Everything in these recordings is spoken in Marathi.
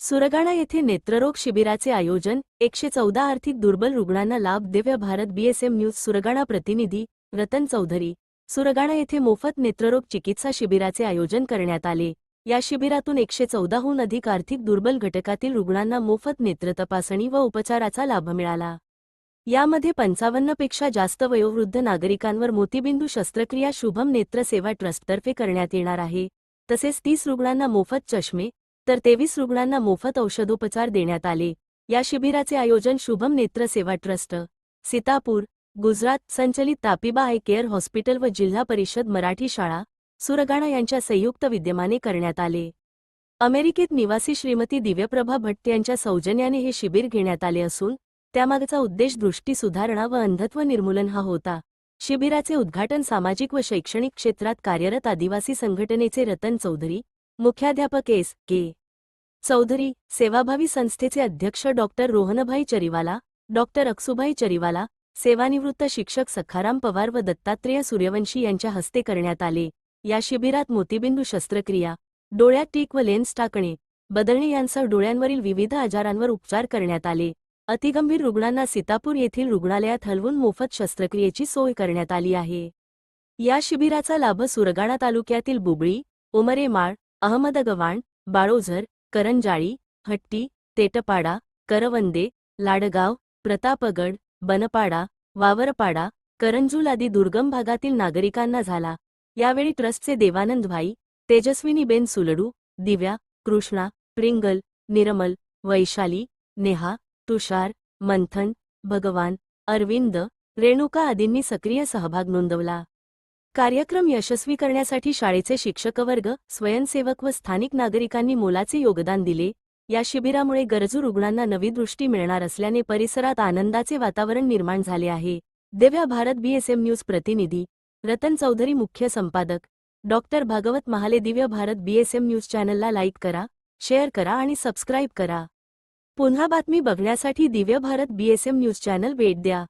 सुरगाणा येथे नेत्ररोग शिबिराचे आयोजन एकशे चौदा आर्थिक दुर्बल रुग्णांना लाभ दिव्य भारत बीएसएम न्यूज सुरगाणा प्रतिनिधी रतन चौधरी. सुरगाणा येथे मोफत नेत्ररोग चिकित्सा शिबिराचे आयोजन करण्यात आले. या शिबिरातून एकशे चौदाहून अधिक आर्थिक दुर्बल घटकातील रुग्णांना मोफत नेत्र तपासणी व उपचाराचा लाभ मिळाला. यामध्ये पंचावन्नपेक्षा जास्त वयोवृद्ध नागरिकांवर मोतीबिंदू शस्त्रक्रिया शुभम नेत्र सेवा ट्रस्टतर्फे करण्यात येणार आहे. तसेच तीस रुग्णांना मोफत चष्मे तर तेवीस रुग्णांना मोफत औषधोपचार देण्यात आले. या शिबिराचे आयोजन शुभम नेत्र सेवा ट्रस्ट सीतापूर गुजरात संचलित तापिबा आय केअर हॉस्पिटल व जिल्हा परिषद मराठी शाळा सुरगाणा यांच्या संयुक्त विद्यमाने करण्यात आले. अमेरिकेत निवासी श्रीमती दिव्यप्रभा भट्ट यांच्या सौजन्याने हे शिबिर घेण्यात आले असून त्यामागचा उद्देश दृष्टी सुधारणा व अंधत्व निर्मूलन हा होता. शिबिराचे उद्घाटन सामाजिक व शैक्षणिक क्षेत्रात कार्यरत आदिवासी संघटनेचे रतन चौधरी मुख्याध्यापक एस के. चौधरी सेवाभावी संस्थेचे अध्यक्ष डॉक्टर रोहनभाई चरीवाला डॉक्टर अक्सुभाई चरीवाला सेवानिवृत्त शिक्षक सखाराम पवार व दत्तात्रेय सूर्यवंशी यांच्या हस्ते करण्यात आले. या शिबिरात मोतीबिंदू शस्त्रक्रिया डोळ्यात टीक व लेन्स टाकणे बदलणे यांसह डोळ्यांवरील विविध आजारांवर उपचार करण्यात आले. अतिगंभीर रुग्णांना सीतापूर येथील रुग्णालयात हलवून मोफत शस्त्रक्रियेची सोय करण्यात आली आहे. या शिबिराचा लाभ सुरगाणा तालुक्यातील बुबळी उमरेमाळ अहमदगवाण बाळोझर करंजाळी हट्टी तेटपाडा करवंदे लाडगाव प्रतापगड बनपाडा वावरपाडा करंजूल आदी दुर्गम भागातील नागरिकांना झाला. यावेळी ट्रस्टचे देवानंद भाई तेजस्विनीबेन सुलडू दिव्या कृष्णा प्रिंगल निरमल वैशाली नेहा तुषार मंथन भगवान अरविंद रेणुका आदींनी सक्रिय सहभाग नोंदवला. कार्यक्रम यशस्वी करण्यासाठी शाळेचे शिक्षकवर्ग स्वयंसेवक व स्थानिक नागरिकांनी मोलाचे योगदान दिले. या शिबिरामुळे गरजू रुग्णांना नवी दृष्टी मिळणार असल्याने परिसरात आनंदाचे वातावरण निर्माण झाले आहे. दिव्या भारत बीएसएम न्यूज प्रतिनिधी रतन चौधरी मुख्य संपादक. Doctor Bhagwat Mahale Divya Bharat BSM news चॅनलला लाईक करा शेअर करा आणि सबस्क्राईब करा. पुन्हा बातमी बघण्यासाठी Divya Bharat BSM news channel भेट द्या.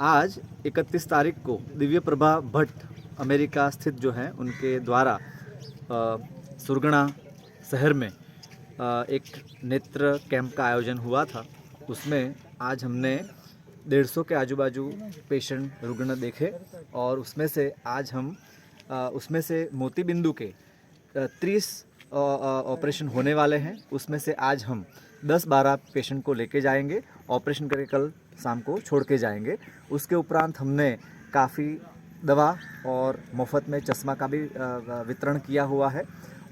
आज 31 तारीख को दिव्य प्रभा भट्ट अमेरिका स्थित जो है, उनके द्वारा सुरगणा शहर में एक नेत्र कैंप का आयोजन हुआ था। उसमें आज हमने डेढ़ सौ के आजू बाजू पेशेंट रुग्ण देखे और उसमें से आज हम उसमें से मोतीबिंदु के तीस ऑपरेशन होने वाले हैं। उसमें से आज हम 10-12 पेशेंट को लेके जाएँगे। ऑपरेशन करके कल शाम को छोड़ के जाएँगे। उसके उपरांत हमने काफ़ी दवा और मुफ़्त में चश्मा का भी वितरण किया हुआ है।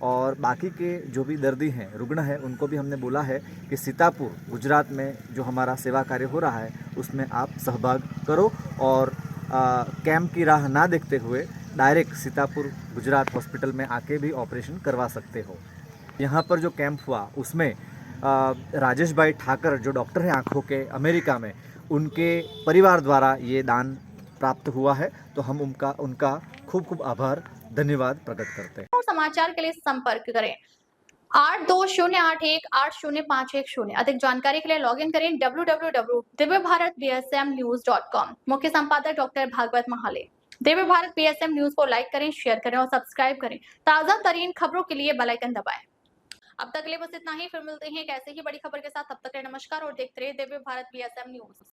और बाकी के जो भी दर्दी हैं, रुग्ण हैं, उनको भी हमने बोला है कि सीतापुर, गुजरात में जो हमारा सेवा कार्य हो रहा है, उसमें आप सहभाग करो और कैंप की राह ना देखते हुए डायरेक्ट सीतापुर गुजरात हॉस्पिटल में आके भी ऑपरेशन करवा सकते हो। यहाँ पर जो कैंप हुआ, उसमें राजेश भाई ठाकर जो डॉक्टर हैं आँखों के अमेरिका में, उनके परिवार द्वारा ये दान प्राप्त हुआ है। तो हम उनका उनका खूब खूब आभार, धन्यवाद प्रकट करते हैं। समाचार के लिए संपर्क करें। आठ दो शून्य आठ एक, आठ शून्य पाँच एक शून्य। अधिक जानकारी के लिए लॉग इन करें W W W Divya Bharat B S M news dot com मुख्य संपादक doctor Bhagwat Mahale. Divya Bharat PSM S M news को लाइक करें शेयर करें और सब्सक्राइब करें। ताज़ा तरीन खबरों के लिए बेलाइकन दबाए। अब तक के लिए बस इतना ही, फिर मिलते हैं एक ऐसे ही बड़ी खबर के साथ। अब तक नमस्कार और देखते रहे Divya Bharat B S M news